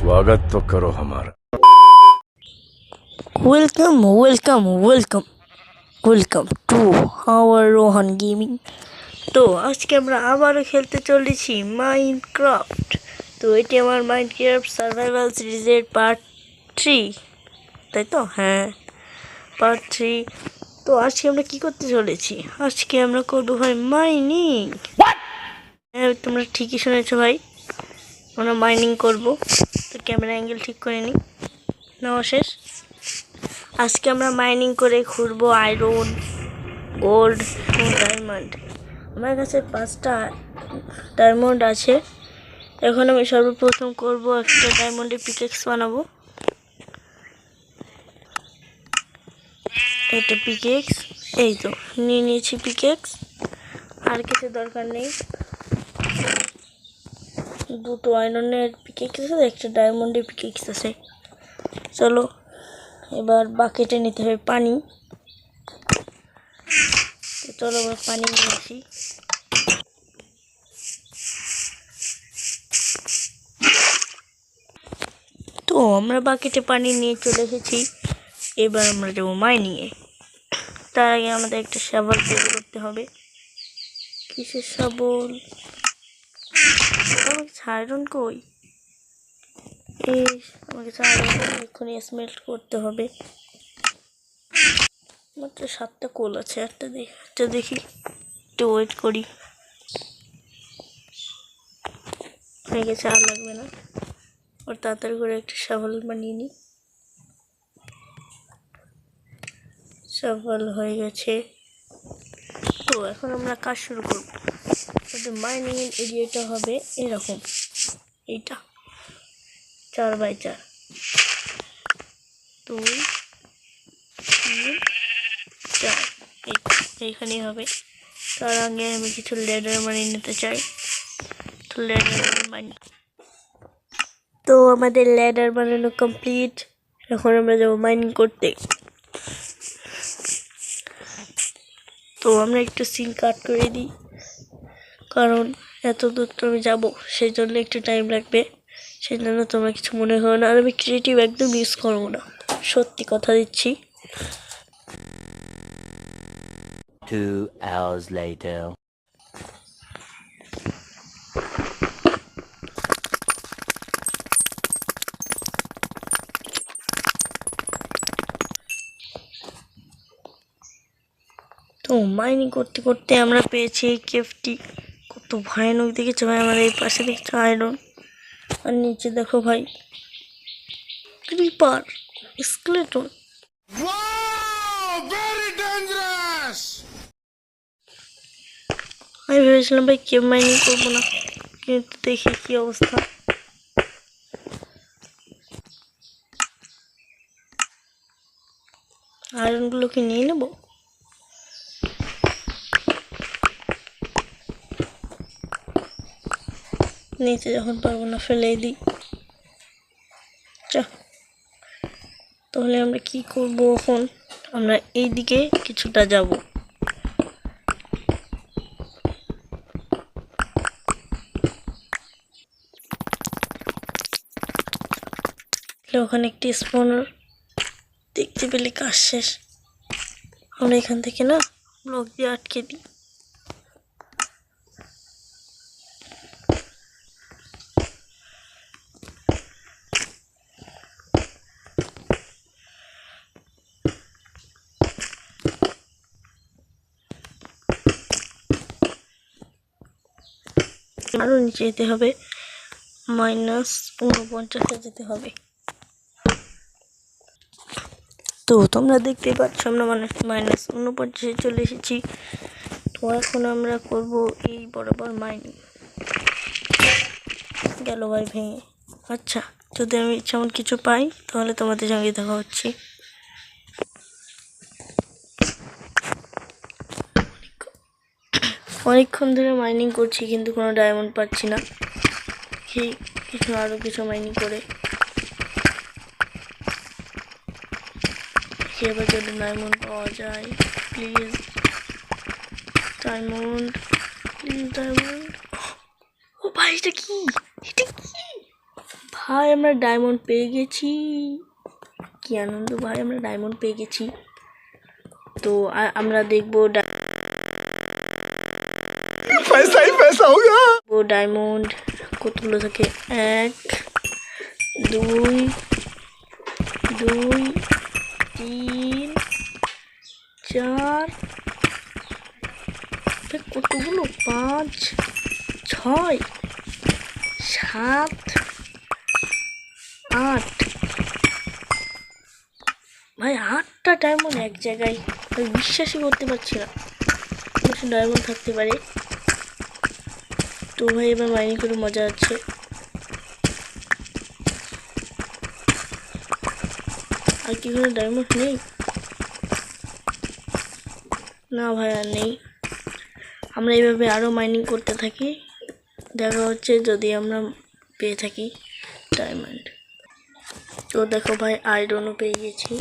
স্বাগত করো আমার welcome welcome welcome welcome to our Rohan gaming তো আজকে আমরা আবারও খেলতে চলেছি মাইনক্রাফট তো এটি আমার মাইনক্রাফট সার্ভাইভাল সিরিজের পার্ট থ্রি তাই তো? হ্যাঁ পার্ট থ্রি তো আজকে আমরা কী করতে চলেছি? আজকে আমরা করব ভাই মাইনিং হ্যাঁ তোমরা ঠিকই শুনেছো ভাই আমরা মাইনিং করব। ক্যামেরা অ্যাঙ্গেল ঠিক করে নিই। নেওয়া শেষ। আজকে আমরা মাইনিং করে ঘুরবো আয়রন গোল্ড ডায়মন্ড আমার কাছে পাঁচটা ডায়মন্ড আছে। এখন আমি সর্বপ্রথম করব একটা ডায়মন্ডের পিকেক্স বানাবো। এটা পিকেক্স এই তো, নিয়ে নিয়েছি পিকেক্স আর কিছু দরকার নেই। দুটো আয়রনের পিকেক্স আছে, একটা ডায়মন্ডের পিকেক্স আছে। চলো, এবার বাকেটে নিতে হবে পানি। তো চলো, এবার পানি নিয়ে আসি। তো, আমরা বাকেটে পানি নিয়ে চলে এসেছি। এবার আমরা যাব মাইনিংয়ে। তার আগে আমাদের একটা শাবল তৈরি করতে হবে। কিসের আমাকে ছাড়ন কই? এই, আমাকে ছাড়ন এক্ষুনি স্মেল্ট করতে হবে। মাত্র সাতটা কোল আছে, একটা দেখি একটা দেখি, একটু ওয়েট করি। হয়ে গেছে, আর লাগবে না। ওর তাড়াতাড়ি করে একটা শাবল বানিয়ে নিই। শাবল হয়ে গেছে। তো, এখন আমরা কাজ শুরু করব। মাইনিং এরিয়াটা হবে এরকম। এইটা। চার বাই চার। দুই, তিন, চার। এই- এইখানেই হবে। তার আগে আমি কিছু লেডার মানি নিতে চাই। তো লেডার মানি তো আমাদের লেডার বানানো কমপ্লিট। এখন আমরা যাব মাইনিং করতে। তো আমরা একটু সিন কাট করে দিই। কারণ এত দূর তো আমি যাব, সেই জন্য একটু টাইম লাগবে। সেই জন্য তোমরা কিছু মনে করো না। আর আমি ক্রিয়েটিভ একদম ইউজ করব না। সত্যি কথা দিচ্ছি। Two hours later. তো মাইনিং করতে করতে আমরা পেয়েছি এই কেফটি কত ভয়ানক দেখেছ ভাই? আমার এই পাশে দেখছ আয়রন আর নিচে দেখো ভাই ক্রিপার স্কেলেটন আমি ভেবেছিলাম ভাই কেভ মাইনিং করব না কিন্তু দেখি কি অবস্থা। আয়রনগুলোকে নিয়ে নেব? নিচে যখন পারব না ফেলেই দিই। চ তাহলে আমরা কি করব এখন? আমরা এই দিকে কিছুটা যাব। ওখানে একটি স্পনার দেখতে পেলে কাজ শেষ। আমরা এখান থেকে না ব্লক দিয়ে আটকে দিই। আরও নিচে যেতে হবে। মাইনাস উনপঞ্চাশে যেতে হবে। তো তোমরা দেখতেই পাচ্ছ, আমরা মানে মাইনাস উনপঞ্চাশে চলে এসেছি। তো এখন আমরা করব এই বরাবর মাইনিং। গেল ভাই ভেঙে। আচ্ছা যদি আমি যেমন কিছু পাই, তাহলে তোমাদের সঙ্গে দেখা হচ্ছে। অনেকক্ষণ ধরে মাইনিং করছি, কিন্তু কোনো ডায়মন্ড পাচ্ছি না। কিছু আরও কিছু মাইনিং করে। এবার যদি ডায়মন্ড পাওয়া যায় প্লিজ ডায়মন্ড প্লিজ ডায়মন্ড ও ভাই, এটা কি? এটা কি? ভাই, আমরা ডায়মন্ড পেয়ে গেছি। কি আনন্দ, ভাই, আমরা ডায়মন্ড পেয়ে গেছি। তো আমরা দেখব पैसा ही पैसा होगा ও ডায়মন্ড কতগুলো থাকে এক দুই দুই তিন চার এ কতগুলো পাঁচ ছয় সাত আট ভাই আটটা ডায়মন্ড এক জায়গায় আমি বিশ্বাসই করতে পারছি না ডায়মন্ড থাকতে পারে তো ভাই, এবার মাইনিং করে মজা আছে আর কি কোনো ডায়মন্ড নেই? না ভাই, আর নেই। আমরা এইভাবে আরও মাইনিং করতে থাকি। দেখা হচ্ছে যদি আমরা পেয়ে থাকি ডায়মন্ড তো দেখো ভাই আয়রনও পেয়ে গেছি।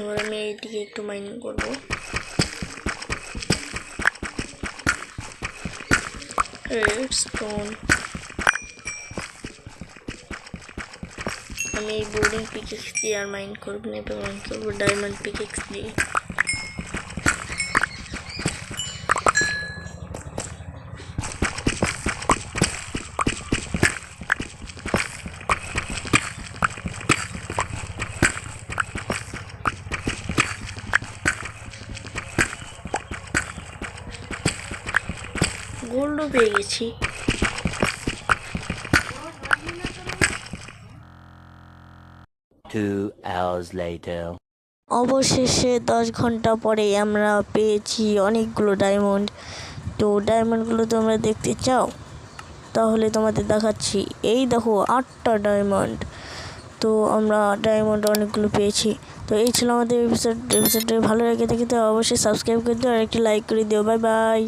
এবার আমি এইটিকে একটু মাইনিং করব। আমি এই বোর্ডিং পিকেক্স দিয়ে আর মাইন্ড করব না এবং করব ডায়মন্ড পিকেক্স দিয়ে। গোল্ডও পেয়ে গেছি Two hours later. অবশেষে দশ ঘণ্টা পরে আমরা পেয়েছি অনেকগুলো ডায়মন্ড তো ডায়মন্ডগুলো তোমরা দেখতে চাও? তাহলে তোমাদের দেখাচ্ছি। এই দেখো আটটা ডায়মন্ড তো আমরা ডায়মন্ড অনেকগুলো পেয়েছি। তো এই ছিল আমাদের এপিসোড এপিসোডটা ভালো লেগে থাকে তো অবশ্যই সাবস্ক্রাইব করে দিও আর একটি লাইক করে দিও। Bye bye